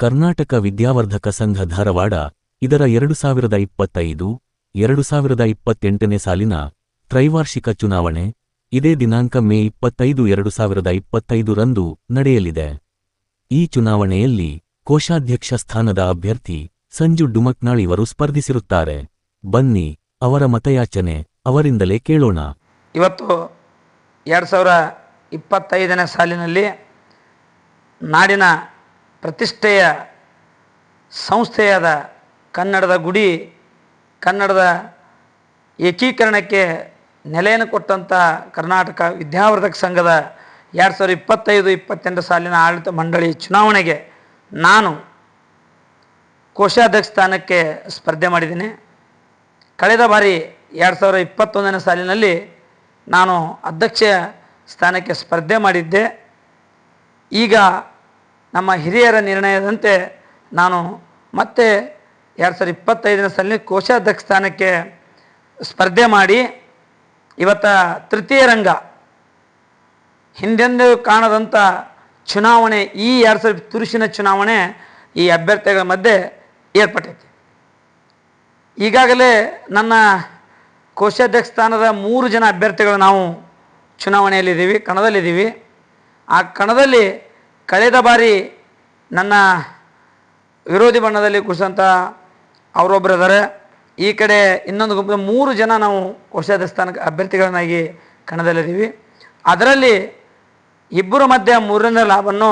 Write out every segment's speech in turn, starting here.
ಕರ್ನಾಟಕ ವಿದ್ಯಾವರ್ಧಕ ಸಂಘ ಧಾರವಾಡ, ಇದರ ಎರಡು ಸಾವಿರದ ಇಪ್ಪತ್ತೈದು, ಎರಡು ಸಾವಿರದ ಇಪ್ಪತ್ತೆಂಟನೇ ಸಾಲಿನ ತ್ರೈವಾರ್ಷಿಕ ಚುನಾವಣೆ, ಇದೇ ದಿನಾಂಕ ಮೇ ಇಪ್ಪತ್ತೈದು, ಎರಡು ಸಾವಿರದ ಇಪ್ಪತ್ತೈದು ರಂದು ನಡೆಯಲಿದೆ. ಈ ಚುನಾವಣೆಯಲ್ಲಿ ಕೋಶಾಧ್ಯಕ್ಷ ಸ್ಥಾನದ ಅಭ್ಯರ್ಥಿ ಸಂಜು ಡುಮಕ್ನಾಳ್ ಇವರು ಸ್ಪರ್ಧಿಸಿರುತ್ತಾರೆ. ಬನ್ನಿ, ಅವರ ಮತಯಾಚನೆ ಅವರಿಂದಲೇ ಕೇಳೋಣ. ಇವತ್ತು ಎರಡು ಸಾವಿರ ಇಪ್ಪತ್ತೈದನೇ ಸಾಲಿನಲ್ಲಿ ನಾಡಿನ ಪ್ರತಿಷ್ಠೆಯ ಸಂಸ್ಥೆಯಾದ ಕನ್ನಡದ ಗುಡಿ, ಕನ್ನಡದ ಏಕೀಕರಣಕ್ಕೆ ನೆಲೆಯನ್ನು ಕೊಟ್ಟಂಥ ಕರ್ನಾಟಕ ವಿದ್ಯಾವರ್ಧಕ ಸಂಘದ ಎರಡು ಸಾವಿರದ ಇಪ್ಪತ್ತೈದು, ಇಪ್ಪತ್ತೆಂಟು ಸಾಲಿನ ಆಡಳಿತ ಮಂಡಳಿ ಚುನಾವಣೆಗೆ ನಾನು ಕೋಶಾಧ್ಯಕ್ಷ ಸ್ಥಾನಕ್ಕೆ ಸ್ಪರ್ಧೆ ಮಾಡಿದ್ದೀನಿ. ಕಳೆದ ಬಾರಿ ಎರಡು ಸಾವಿರದ ಇಪ್ಪತ್ತೊಂದನೇ ಸಾಲಿನಲ್ಲಿ ನಾನು ಅಧ್ಯಕ್ಷ ಸ್ಥಾನಕ್ಕೆ ಸ್ಪರ್ಧೆ ಮಾಡಿದ್ದೆ. ಈಗ ನಮ್ಮ ಹಿರಿಯರ ನಿರ್ಣಯದಂತೆ ನಾನು ಮತ್ತೆ ಎರಡು ಸಾವಿರದ ಇಪ್ಪತ್ತೈದನೇ ಸಲ್ಲಿ ಕೋಶಾಧ್ಯಕ್ಷ ಸ್ಥಾನಕ್ಕೆ ಸ್ಪರ್ಧೆ ಮಾಡಿ ಇವತ್ತ ತೃತೀಯ ರಂಗ ಹಿಂದೆಂದೂ ಕಾಣದಂಥ ಚುನಾವಣೆ ಈ ಎರಡು ಸಾವಿರದ ತುರುಷಿನ ಚುನಾವಣೆ ಈ ಅಭ್ಯರ್ಥಿಗಳ ಮಧ್ಯೆ ಏರ್ಪಟ್ಟೈತಿ. ಈಗಾಗಲೇ ನನ್ನ ಕೋಶಾಧ್ಯಕ್ಷ ಸ್ಥಾನದ ಮೂರು ಜನ ಅಭ್ಯರ್ಥಿಗಳು ನಾವು ಚುನಾವಣೆಯಲ್ಲಿದ್ದೀವಿ, ಕಣದಲ್ಲಿದ್ದೀವಿ. ಆ ಕಣದಲ್ಲಿ ಕಳೆದ ಬಾರಿ ನನ್ನ ವಿರೋಧಿ ಬಣ್ಣದಲ್ಲಿ ಕುರಿಸಂಥ ಅವರೊಬ್ಬರು ಇದ್ದಾರೆ ಈ ಕಡೆ ಇನ್ನೊಂದು ಗುಂಪಿನ ಮೂರು ಜನ ನಾವು ವರ್ಷದ ಸ್ಥಾನಕ್ಕೆ ಅಭ್ಯರ್ಥಿಗಳನ್ನಾಗಿ ಕಣದಲ್ಲಿದ್ದೀವಿ. ಅದರಲ್ಲಿ ಇಬ್ಬರ ಮಧ್ಯೆ ಮೂರನೇ ಲಾಭವನ್ನು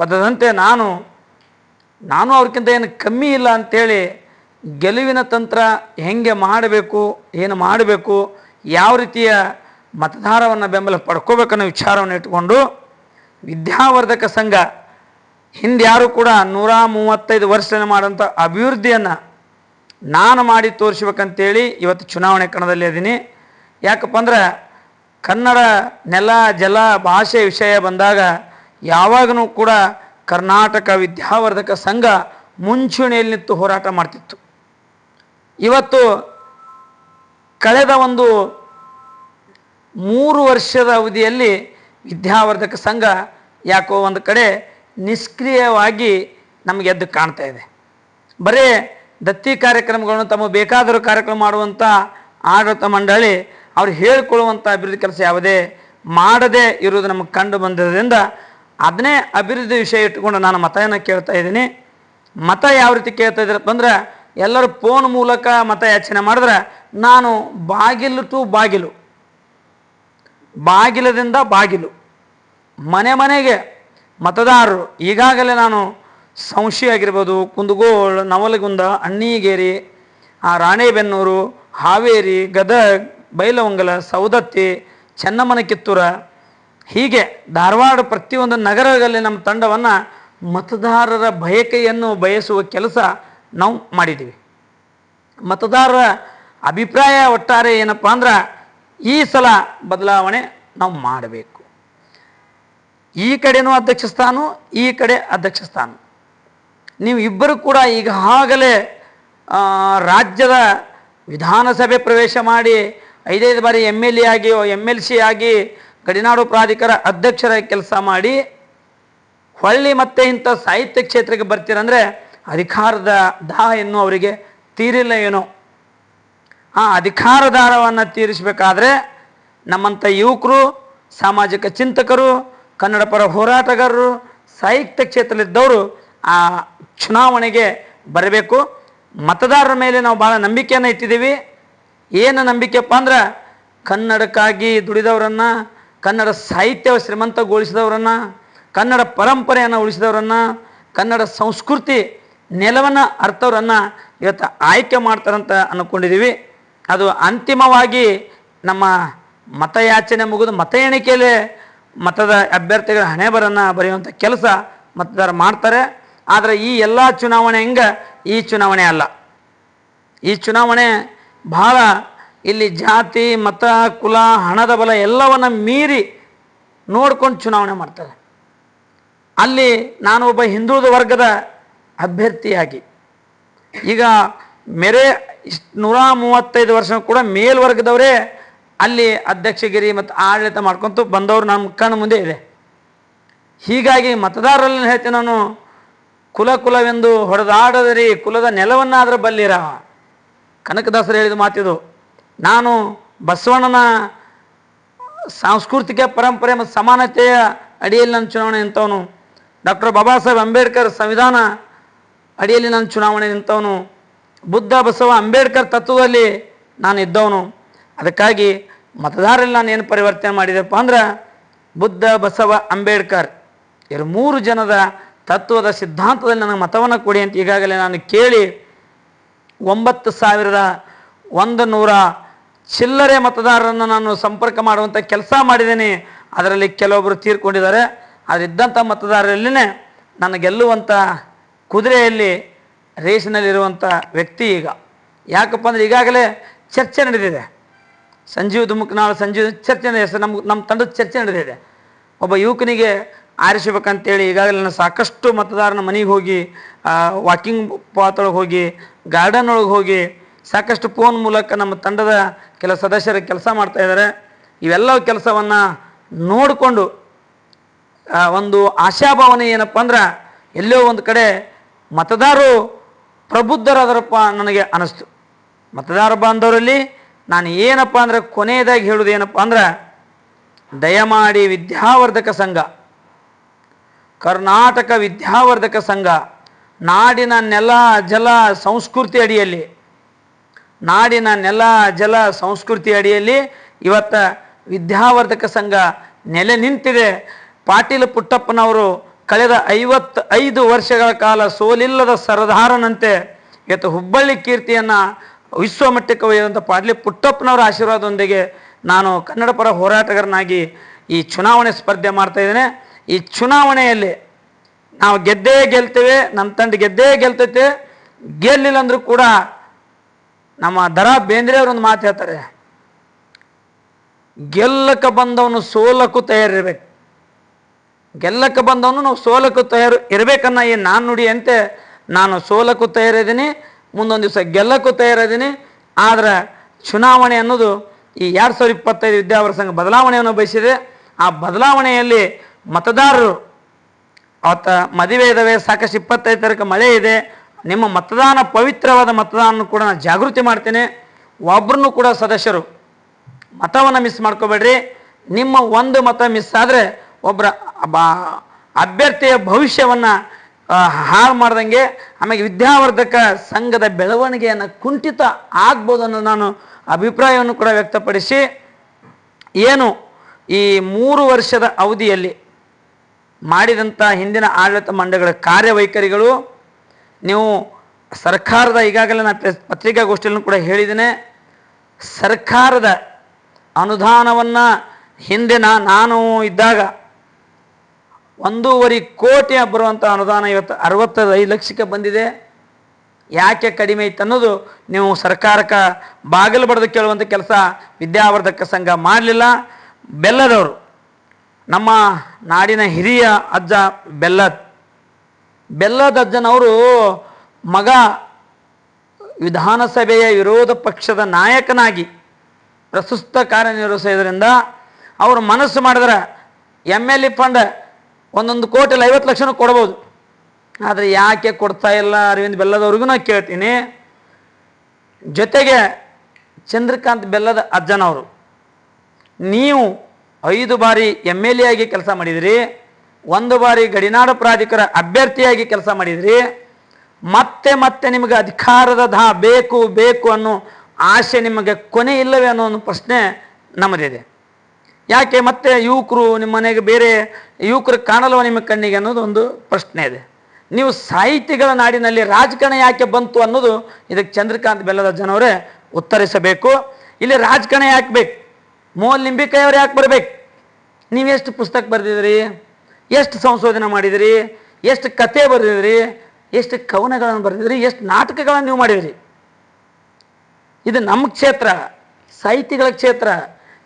ಪದದಂತೆ ನಾನು ನಾನು ಅವ್ರಿಗಿಂತ ಏನು ಕಮ್ಮಿ ಇಲ್ಲ ಅಂಥೇಳಿ ಗೆಲುವಿನ ತಂತ್ರ ಹೆಂಗೆ ಮಾಡಬೇಕು, ಏನು ಮಾಡಬೇಕು, ಯಾವ ರೀತಿಯ ಮತದಾರವನ್ನು ಬೆಂಬಲ ಪಡ್ಕೋಬೇಕನ್ನೋ ವಿಚಾರವನ್ನು ಇಟ್ಕೊಂಡು ವಿದ್ಯಾವರ್ಧಕ ಸಂಘ, ಹಿಂದೆ ಯಾರು ಕೂಡ ನೂರ ಮೂವತ್ತೈದು ವರ್ಷದಲ್ಲಿ ಮಾಡೋಂಥ ಅಭಿವೃದ್ಧಿಯನ್ನು ನಾನು ಮಾಡಿ ತೋರಿಸ್ಬೇಕಂತೇಳಿ ಇವತ್ತು ಚುನಾವಣೆ ಕಣದಲ್ಲಿ ಇದ್ದೀನಿ ಯಾಕಪ್ಪ ಅಂದ್ರೆ ಕನ್ನಡ ನೆಲ, ಜಲ, ಭಾಷೆ ವಿಷಯ ಬಂದಾಗ ಯಾವಾಗಲೂ ಕೂಡ ಕರ್ನಾಟಕ ವಿದ್ಯಾವರ್ಧಕ ಸಂಘ ಮುಂಚೂಣಿಯಲ್ಲಿ ನಿಂತು ಹೋರಾಟ ಮಾಡ್ತಿತ್ತು. ಇವತ್ತು ಕಳೆದ ಒಂದು ಮೂರು ವರ್ಷದ ಅವಧಿಯಲ್ಲಿ ವಿದ್ಯಾವರ್ಧಕ ಸಂಘ ಯಾಕೋ ಒಂದು ಕಡೆ ನಿಷ್ಕ್ರಿಯವಾಗಿ ನಮಗೆ ಎದ್ದು ಕಾಣ್ತಾ ಇದೆ. ಬರೀ ದತ್ತಿ ಕಾರ್ಯಕ್ರಮಗಳನ್ನು ತಮಗೆ ಬೇಕಾದರೂ ಕಾರ್ಯಕ್ರಮ ಮಾಡುವಂಥ ಆಡಳಿತ ಮಂಡಳಿ ಅವ್ರು ಹೇಳಿಕೊಳ್ಳುವಂಥ ಅಭಿವೃದ್ಧಿ ಕೆಲಸ ಯಾವುದೇ ಮಾಡದೇ ಇರುವುದು ನಮಗೆ ಕಂಡು ಬಂದಿರೋದ್ರಿಂದ ಅದನ್ನೇ ಅಭಿವೃದ್ಧಿ ವಿಷಯ ಇಟ್ಟುಕೊಂಡು ನಾನು ಮತವನ್ನು ಕೇಳ್ತಾ ಇದ್ದೀನಿ. ಮತ ಯಾವ ರೀತಿ ಕೇಳ್ತಾ ಇದ್ದೀರಪ್ಪ ಅಂದ್ರೆ ಎಲ್ಲರೂ ಫೋನ್ ಮೂಲಕ ಮತ ಯಾಚನೆ ಮಾಡಿದ್ರೆ ನಾನು ಬಾಗಿಲು ಟು ಬಾಗಿಲು ಬಾಗಿಲದಿಂದ ಬಾಗಿಲು. ಮನೆ ಮನೆಗೆ ಮತದಾರರು, ಈಗಾಗಲೇ ನಾನು ಸಂಶಿ ಆಗಿರ್ಬೋದು ಕುಂದಗೋಳ, ನವಲಗುಂದ, ಅಣ್ಣಿಗೇರಿ, ಆ ರಾಣೆಬೆನ್ನೂರು, ಹಾವೇರಿ, ಗದಗ್ ಬೈಲವಂಗಲ ಸೌದತ್ತಿ ಚೆನ್ನಮ್ಮನ ಕಿತ್ತೂರ ಹೀಗೆ ಧಾರವಾಡ ಪ್ರತಿಯೊಂದು ನಗರಗಳಲ್ಲಿ ನಮ್ಮ ತಂಡವನ್ನು ಮತದಾರರ ಬಯಕೆಯನ್ನು ಬಯಸುವ ಕೆಲಸ ನಾವು ಮಾಡಿದ್ದೀವಿ. ಮತದಾರರ ಅಭಿಪ್ರಾಯ ಒಟ್ಟಾರೆ ಏನಪ್ಪ ಅಂದ್ರೆ ಈ ಸಲ ಬದಲಾವಣೆ ನಾವು ಮಾಡಬೇಕು. ಈ ಕಡೆನೂ ಅಧ್ಯಕ್ಷ ಸ್ಥಾನ, ಈ ಕಡೆ ಅಧ್ಯಕ್ಷ ಸ್ಥಾನ. ನೀವು ಇಬ್ಬರು ಕೂಡ ಈಗಾಗಲೇ ರಾಜ್ಯದ ವಿಧಾನಸಭೆ ಪ್ರವೇಶ ಮಾಡಿ ಐದೈದು ಬಾರಿ ಎಂ ಎಲ್ ಎ ಆಗಿ ಎಂ ಎಲ್ ಸಿ ಆಗಿ ಗಡಿನಾಡು ಪ್ರಾಧಿಕಾರ ಅಧ್ಯಕ್ಷರ ಕೆಲಸ ಮಾಡಿ ಹೊಳ್ಳಿ ಮತ್ತೆ ಇಂಥ ಸಾಹಿತ್ಯ ಕ್ಷೇತ್ರಕ್ಕೆ ಬರ್ತೀರಂದರೆ ಅಧಿಕಾರದ ದಾಹ ಇನ್ನೂ ಅವರಿಗೆ ತೀರಿಲ್ಲ ಏನೋ. ಆ ಅಧಿಕಾರ ದಾರವನ್ನು ತೀರಿಸಬೇಕಾದ್ರೆ ನಮ್ಮಂಥ ಯುವಕರು, ಸಾಮಾಜಿಕ ಚಿಂತಕರು ಕನ್ನಡ ಪರ ಹೋರಾಟಗಾರರು, ಸಾಹಿತ್ಯ ಕ್ಷೇತ್ರದಲ್ಲಿದ್ದವರು ಆ ಚುನಾವಣೆಗೆ ಬರಬೇಕು. ಮತದಾರರ ಮೇಲೆ ನಾವು ಭಾಳ ನಂಬಿಕೆಯನ್ನು ಇಟ್ಟಿದ್ದೀವಿ. ಏನು ನಂಬಿಕೆಪ್ಪ ಅಂದ್ರೆ ಕನ್ನಡಕ್ಕಾಗಿ ದುಡಿದವರನ್ನು, ಕನ್ನಡ ಸಾಹಿತ್ಯ ಶ್ರೀಮಂತಗೊಳಿಸಿದವರನ್ನು, ಕನ್ನಡ ಪರಂಪರೆಯನ್ನು ಉಳಿಸಿದವರನ್ನು, ಕನ್ನಡ ಸಂಸ್ಕೃತಿ ನೆಲವನ್ನು ಅರ್ಥವರನ್ನು ಇವತ್ತು ಆಯ್ಕೆ ಮಾಡ್ತಾರಂತ ಅಂದ್ಕೊಂಡಿದ್ದೀವಿ ಅದು ಅಂತಿಮವಾಗಿ ನಮ್ಮ ಮತಯಾಚನೆ ಮುಗಿದು ಮತ ಎಣಿಕೆಯಲ್ಲಿ ಮತದ ಅಭ್ಯರ್ಥಿಗಳ ಹಣೆಬರನ್ನು ಬರೆಯುವಂಥ ಕೆಲಸ ಮತದಾರರು ಮಾಡ್ತಾರೆ. ಆದರೆ ಈ ಎಲ್ಲ ಚುನಾವಣೆ ಹೆಂಗೆ? ಈ ಚುನಾವಣೆ ಅಲ್ಲ. ಈ ಚುನಾವಣೆ ಬಹಳ ಇಲ್ಲಿ ಜಾತಿ, ಮತ, ಕುಲ, ಹಣದ ಬಲ ಎಲ್ಲವನ್ನು ಮೀರಿ ನೋಡ್ಕೊಂಡು ಚುನಾವಣೆ ಮಾಡ್ತಾರೆ. ಅಲ್ಲಿ ನಾನು ಒಬ್ಬ ಹಿಂದುಳಿದ ವರ್ಗದ ಅಭ್ಯರ್ಥಿಯಾಗಿ. ಈಗ ಮೇರೆ ನೂರ ಮೂವತ್ತೈದು ವರ್ಷ ಕೂಡ ಮೇಲ್ವರ್ಗದವರೇ ಅಲ್ಲಿ ಅಧ್ಯಕ್ಷಗಿರಿ ಮತ್ತು ಆಡಳಿತ ಮಾಡ್ಕೊತು ಬಂದವರು ನಮ್ಮ ಕಣ್ಣು ಮುಂದೆ ಇದೆ. ಹೀಗಾಗಿ ಮತದಾರರಲ್ಲಿ ಹೇಳ್ತೀನಿ ನಾನು, ಕುಲ ಕುಲವೆಂದು ಹೊಡೆದಾಡದಿರಿ, ಕುಲದ ನೆಲವನ್ನಾದರೂ ಬಲ್ಲಿರ. ಕನಕದಾಸರು ಹೇಳಿದ ಮಾತಿದು ನಾನು ಬಸವಣ್ಣನ ಸಾಂಸ್ಕೃತಿಕ ಪರಂಪರೆ ಮತ್ತು ಸಮಾನತೆಯ ಅಡಿಯಲ್ಲಿ ನನ್ನ ಚುನಾವಣೆ ನಿಂತವನು. ಡಾಕ್ಟರ್ ಬಾಬಾ ಸಾಹೇಬ್ ಅಂಬೇಡ್ಕರ್ ಸಂವಿಧಾನ ಅಡಿಯಲ್ಲಿ ನನ್ನ ಚುನಾವಣೆ ನಿಂತವನು. ಬುದ್ಧ ಬಸವ ಅಂಬೇಡ್ಕರ್ ತತ್ವದಲ್ಲಿ ನಾನು ಇದ್ದವನು. ಅದಕ್ಕಾಗಿ ಮತದಾರರಲ್ಲಿ ನಾನು ಏನು ಪರಿವರ್ತನೆ ಮಾಡಿದೆಪ್ಪ ಅಂದ್ರೆ ಬುದ್ಧ ಬಸವ ಅಂಬೇಡ್ಕರ್ ಇವರು ಮೂರು ಜನದ ತತ್ವದ ಸಿದ್ಧಾಂತದಲ್ಲಿ ನನಗೆ ಮತವನ್ನು ಕೊಡಿ ಅಂತ ಈಗಾಗಲೇ ನಾನು ಕೇಳಿ ಒಂಬತ್ತು ಸಾವಿರದ ಒಂದು ನೂರ ಚಿಲ್ಲರೆ ಮತದಾರರನ್ನು ನಾನು ಸಂಪರ್ಕ ಮಾಡುವಂಥ ಕೆಲಸ ಮಾಡಿದ್ದೀನಿ. ಅದರಲ್ಲಿ ಕೆಲವೊಬ್ಬರು ತೀರ್ಕೊಂಡಿದ್ದಾರೆ. ಅದರಿದ್ದಂಥ ಮತದಾರರಲ್ಲಿನೇ ನಾನು ಗೆಲ್ಲುವಂಥ ಕುದುರೆಯಲ್ಲಿ ರೇಸಿನಲ್ಲಿರುವಂಥ ವ್ಯಕ್ತಿ ಈಗ. ಯಾಕಪ್ಪ ಅಂದರೆ ಈಗಾಗಲೇ ಚರ್ಚೆ ನಡೆದಿದೆ. ಸಂಜೀವ್ ದುಮುಕ್ನಾಳ್ ಸಂಜೀವ್ ಚರ್ಚೆ ನಡೆದಿದೆ. ನಮ್ಮ ನಮ್ಮ ತಂಡದ ಚರ್ಚೆ ನಡೆದಿದೆ. ಒಬ್ಬ ಯುವಕನಿಗೆ ಆರಿಸಬೇಕಂತೇಳಿ ಈಗಾಗಲೇ ನಾನು ಸಾಕಷ್ಟು ಮತದಾರನ ಮನೆಗೆ ಹೋಗಿ ವಾಕಿಂಗ್ ಪಾತ್ ಒಳಗೆ ಹೋಗಿ, ಗಾರ್ಡನ್ ಒಳಗೆ ಹೋಗಿ ಸಾಕಷ್ಟು ಫೋನ್ ಮೂಲಕ ನಮ್ಮ ತಂಡದ ಕೆಲ ಸದಸ್ಯರು ಕೆಲಸ ಮಾಡ್ತಾ ಇದ್ದಾರೆ. ಇವೆಲ್ಲ ಕೆಲಸವನ್ನು ನೋಡಿಕೊಂಡು ಒಂದು ಆಶಾಭಾವನೆ ಏನಪ್ಪ ಅಂದ್ರೆ, ಎಲ್ಲೋ ಒಂದು ಕಡೆ ಮತದಾರರು ಪ್ರಬುದ್ಧರಾದರಪ್ಪ ನನಗೆ ಅನಿಸ್ತು. ಮತದಾರ ಬಾಂಧವರಲ್ಲಿ ನಾನು ಏನಪ್ಪ ಅಂದ್ರೆ ಕೊನೆಯದಾಗಿ ಹೇಳೋದು ಏನಪ್ಪ ಅಂದ್ರೆ ದಯಮಾಡಿ ವಿದ್ಯಾವರ್ಧಕ ಸಂಘ, ಕರ್ನಾಟಕ ವಿದ್ಯಾವರ್ಧಕ ಸಂಘ, ನಾಡಿನ ನೆಲ ಜಲ ಸಂಸ್ಕೃತಿ ಅಡಿಯಲ್ಲಿ, ನಾಡಿನ ನೆಲ ಜಲ ಸಂಸ್ಕೃತಿ ಅಡಿಯಲ್ಲಿ ಇವತ್ತ ವಿದ್ಯಾವರ್ಧಕ ಸಂಘ ನೆಲೆ ನಿಂತಿದೆ. ಪಾಟೀಲ್ ಪುಟ್ಟಪ್ಪನವರು ಕಳೆದ ಐವತ್ತು ಐದು ವರ್ಷಗಳ ಕಾಲ ಸೋಲಿಲ್ಲದ ಸರದಾರನಂತೆ ಇವತ್ತು ಹುಬ್ಬಳ್ಳಿ ಕೀರ್ತಿಯನ್ನು ವಿಶ್ವಮಟ್ಟಕ್ಕೆ ಒಯ್ಯುವಂಥ ಪಾಡ್ಲಿ ಪುಟ್ಟಪ್ಪನವರ ಆಶೀರ್ವಾದದೊಂದಿಗೆ ನಾನು ಕನ್ನಡ ಪರ ಹೋರಾಟಗಾರನಾಗಿ ಈ ಚುನಾವಣೆ ಸ್ಪರ್ಧೆ ಮಾಡ್ತಾ ಈ ಚುನಾವಣೆಯಲ್ಲಿ ನಾವು ಗೆದ್ದೇ ಗೆಲ್ತೇವೆ ನಮ್ಮ ತಂಡ ಗೆದ್ದೇ ಗೆಲ್ತೈತೆ. ಗೆಲ್ಲಿಲ್ಲ ಅಂದರೂ ಕೂಡ ನಮ್ಮ ದರಾ ಬೇಂದ್ರೆ ಅವರೊಂದು ಮಾತು ಹೇಳ್ತಾರೆ. ಗೆಲ್ಲಕ್ಕೆ ಬಂದವನು ಸೋಲಕ್ಕೂ ತಯಾರಿರ್ಬೇಕು. ಗೆಲ್ಲಕ್ಕೆ ಬಂದವನು ನಾವು ಸೋಲಕ್ಕೆ ತಯಾರು ಇರಬೇಕನ್ನ ಈ ನಾನು ನುಡಿಯಂತೆ ನಾನು ಸೋಲಕ್ಕೂ ತಯಾರಿದ್ದೀನಿ, ಮುಂದೊಂದು ದಿವಸ ಗೆಲ್ಲಕ್ಕೂ ತಯಾರಿದ್ದೀನಿ. ಆದರೆ ಚುನಾವಣೆ ಅನ್ನೋದು ಈ ಎರಡು ಸಾವಿರದ ಇಪ್ಪತ್ತೈದು ವಿದ್ಯಾವರ ಸಂಘ ಬದಲಾವಣೆಯನ್ನು ಬಯಸಿದೆ. ಆ ಬದಲಾವಣೆಯಲ್ಲಿ ಮತದಾರರು ಆತ ಮದುವೆ ಇದ್ದಾವೆ ಸಾಕಷ್ಟು ಇಪ್ಪತ್ತೈದು ತಾರೀಕು ಮಳೆ ಇದೆ. ನಿಮ್ಮ ಮತದಾನ ಪವಿತ್ರವಾದ ಮತದಾನ ಕೂಡ ನಾನು ಜಾಗೃತಿ ಮಾಡ್ತೇನೆ. ಒಬ್ಬರನ್ನು ಕೂಡ ಸದಸ್ಯರು ಮತವನ್ನು ಮಿಸ್ ಮಾಡ್ಕೋಬೇಡ್ರಿ. ನಿಮ್ಮ ಒಂದು ಮತ ಮಿಸ್ ಆದರೆ ಒಬ್ಬರ ಅಭ್ಯರ್ಥಿಯ ಭವಿಷ್ಯವನ್ನು ಹಾಳು ಮಾಡ್ದಂಗೆ ಆಮೇಲೆ ವಿದ್ಯಾವರ್ಧಕ ಸಂಘದ ಬೆಳವಣಿಗೆಯನ್ನು ಕುಂಠಿತ ಆಗ್ಬೋದು ಅನ್ನೋ ನಾನು ಅಭಿಪ್ರಾಯವನ್ನು ಕೂಡ ವ್ಯಕ್ತಪಡಿಸಿ, ಏನು ಈ ಮೂರು ವರ್ಷದ ಅವಧಿಯಲ್ಲಿ ಮಾಡಿದಂಥ ಹಿಂದಿನ ಆಡಳಿತ ಮಂಡಳಿಗಳ ಕಾರ್ಯವೈಖರಿಗಳು, ನೀವು ಸರ್ಕಾರದ ಈಗಾಗಲೇ ನಾನು ಪತ್ರಿಕಾಗೋಷ್ಠಿಯಲ್ಲೂ ಕೂಡ ಹೇಳಿದ್ದೇನೆ, ಸರ್ಕಾರದ ಅನುದಾನವನ್ನು ಹಿಂದಿನ ನಾನು ಇದ್ದಾಗ ಒಂದೂವರೆ ಕೋಟಿ ಬರುವಂಥ ಅನುದಾನ ಇವತ್ತು ಅರವತ್ತೈದು ಲಕ್ಷಕ್ಕೆ ಬಂದಿದೆ. ಯಾಕೆ ಕಡಿಮೆ ಇತ್ತು ಅನ್ನೋದು ನೀವು ಸರ್ಕಾರಕ್ಕೆ ಬಾಗಿಲು ಬಡ್ದು ಕೇಳುವಂಥ ಕೆಲಸ ವಿದ್ಯಾವರ್ಧಕ ಸಂಘ ಮಾಡಲಿಲ್ಲ. ಬೆಲ್ಲದವರು, ನಮ್ಮ ನಾಡಿನ ಹಿರಿಯ ಅಜ್ಜ ಬೆಲ್ಲದ್, ಬೆಲ್ಲದ ಅಜ್ಜನವರು ಮಗ ವಿಧಾನಸಭೆಯ ವಿರೋಧ ಪಕ್ಷದ ನಾಯಕನಾಗಿ ಪ್ರಸ್ತುತ ಕಾರ್ಯನಿರ್ವಹಿಸೋದ್ರಿಂದ ಅವರು ಮನಸ್ಸು ಮಾಡಿದ್ರೆ ಎಂ ಎಲ್ ಎ ಫಂಡ್ ಒಂದೊಂದು ಕೋಟಿಲಿ ಐವತ್ತು ಲಕ್ಷನೂ ಕೊಡ್ಬೋದು. ಆದರೆ ಯಾಕೆ ಕೊಡ್ತಾ ಇಲ್ಲ ಅರವಿಂದ್ ಬೆಲ್ಲದವ್ರಿಗೂ ನಾನು ಕೇಳ್ತೀನಿ. ಜೊತೆಗೆ ಚಂದ್ರಕಾಂತ್ ಬೆಲ್ಲದ ಅಜ್ಜನವರು, ನೀವು ಐದು ಬಾರಿ ಎಂ ಎಲ್ ಎ ಆಗಿ ಕೆಲಸ ಮಾಡಿದಿರಿ, ಒಂದು ಬಾರಿ ಗಡಿನಾಡು ಪ್ರಾಧಿಕಾರ ಅಭ್ಯರ್ಥಿಯಾಗಿ ಕೆಲಸ ಮಾಡಿದಿರಿ, ಮತ್ತೆ ಮತ್ತೆ ನಿಮಗೆ ಅಧಿಕಾರದ ದಾ ಬೇಕು ಬೇಕು ಅನ್ನೋ ಆಸೆ ನಿಮಗೆ ಕೊನೆ ಇಲ್ಲವೇ ಅನ್ನೋ ಒಂದು ಪ್ರಶ್ನೆ ನಮ್ಮದಿದೆ. ಯಾಕೆ ಮತ್ತೆ ಯುವಕರು ನಿಮ್ಮ ಮನೆಗೆ ಬೇರೆ ಯುವಕರು ಕಾಣಲ್ವ ನಿಮ್ಮ ಕಣ್ಣಿಗೆ ಅನ್ನೋದು ಒಂದು ಪ್ರಶ್ನೆ ಇದೆ. ನೀವು ಸಾಹಿತಿಗಳ ನಾಡಿನಲ್ಲಿ ರಾಜಕಾರಣ ಯಾಕೆ ಬಂತು ಅನ್ನೋದು ಇದಕ್ಕೆ ಚಂದ್ರಕಾಂತ್ ಬೆಲ್ಲದ ಜನವರೇ ಉತ್ತರಿಸಬೇಕು. ಇಲ್ಲಿ ರಾಜಕಾರಣ ಯಾಕೆ ಬೇಕು? ಮೋಹನ್ ಲಿಂಬಿಕಾಯಿ ಅವ್ರು ಯಾಕೆ ಬರ್ಬೇಕು? ನೀವೆಷ್ಟು ಪುಸ್ತಕ ಬರೆದಿದ್ರಿ ಎಷ್ಟು ಸಂಶೋಧನೆ ಮಾಡಿದಿರಿ ಎಷ್ಟು ಕತೆ ಬರೆದಿದ್ರಿ ಎಷ್ಟು ಕವನಗಳನ್ನು ಬರೆದಿದ್ರಿ ಎಷ್ಟು ನಾಟಕಗಳನ್ನು ನೀವು ಮಾಡಿದಿರಿ ಇದು ನಮ್ಮ ಕ್ಷೇತ್ರ, ಸಾಹಿತಿಗಳ ಕ್ಷೇತ್ರ.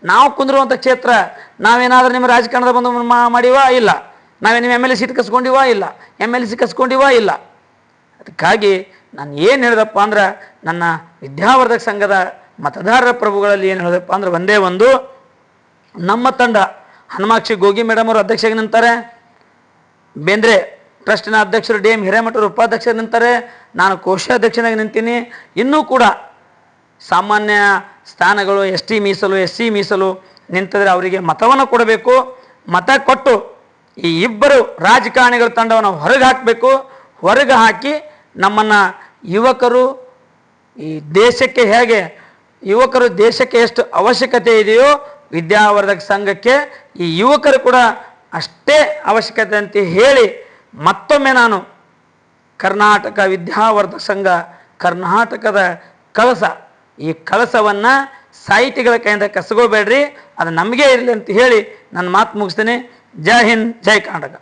ನಾವು ಕುಂದಿರುವಂಥ ಕ್ಷೇತ್ರ, ನಾವೇನಾದರೂ ನಿಮ್ಮ ರಾಜಕಾರಣದ ಬಂದು ಮಾಡಿವಾ? ಇಲ್ಲ. ನಾವೇ ನಿಮ್ಮ ಎಂ ಎಲ್ ಎ ಸೀಟ್ ಕಸ್ಕೊಂಡಿವ? ಇಲ್ಲ. ಎಂ ಎಲ್ ಸಿ ಕಸ್ಕೊಂಡಿವ? ಇಲ್ಲ. ಅದಕ್ಕಾಗಿ ನಾನು ಏನು ಹೇಳಿದಪ್ಪ ಅಂದ್ರೆ, ನನ್ನ ವಿದ್ಯಾವರ್ಧಕ ಸಂಘದ ಮತದಾರರ ಪ್ರಭುಗಳಲ್ಲಿ ಏನು ಹೇಳಿದಪ್ಪ ಅಂದ್ರೆ, ಒಂದೇ ಒಂದು, ನಮ್ಮ ತಂಡ ಹನುಮಾಕ್ಷಿ ಗೋಗಿ ಮೇಡಮ್ ಅವರು ಅಧ್ಯಕ್ಷರಾಗಿ ನಿಂತಾರೆ. ಬೇಂದ್ರೆ ಟ್ರಸ್ಟಿನ ಅಧ್ಯಕ್ಷರು ಡಿ ಎಂ ಹಿರೇಮಠರು ಉಪಾಧ್ಯಕ್ಷರು ನಿಂತಾರೆ. ನಾನು ಕೋಶಾಧ್ಯಕ್ಷನಾಗಿ ನಿಂತೀನಿ. ಇನ್ನೂ ಕೂಡ ಸಾಮಾನ್ಯ ಸ್ಥಾನಗಳು, ಎಸ್ ಟಿ ಮೀಸಲು, ಎಸ್ ಸಿ ಮೀಸಲು ನಿಂತಿದ್ರೆ ಅವರಿಗೆ ಮತವನ್ನು ಕೊಡಬೇಕು, ಮತ ಕೊಟ್ಟು ಈ ಇಬ್ಬರು ರಾಜಕಾರಣಿಗಳ ತಂಡವನ್ನು ಹೊರಗೆ ಹಾಕಬೇಕು, ಹೊರಗೆ ಹಾಕಿ ನಮ್ಮನ್ನು ಯುವಕರು ಈ ದೇಶಕ್ಕೆ ಹೇಗೆ, ಯುವಕರು ದೇಶಕ್ಕೆ ಎಷ್ಟು ಅವಶ್ಯಕತೆ ಇದೆಯೋ ವಿದ್ಯಾವರ್ಧಕ ಸಂಘಕ್ಕೆ ಈ ಯುವಕರು ಕೂಡ ಅಷ್ಟೇ ಅವಶ್ಯಕತೆ ಅಂತ ಹೇಳಿ ಮತ್ತೊಮ್ಮೆ ನಾನು ಕರ್ನಾಟಕ ವಿದ್ಯಾವರ್ಧಕ ಸಂಘ, ಕರ್ನಾಟಕದ ಕಳಸ ಈ ಕಳಸವನ್ನು ಸಾಹಿತಿಗಳ ಕೈಯಿಂದ ಕಸಗೋಬೇಡ್ರಿ. ಅದು ನಮಗೆ ಇರಲಿ ಅಂತ ಹೇಳಿ ನನ್ನ ಮಾತು ಮುಗಿಸ್ತೇನೆ. ಜೈ ಹಿಂದ್, ಜೈ ಕರ್ನಾಟಕ.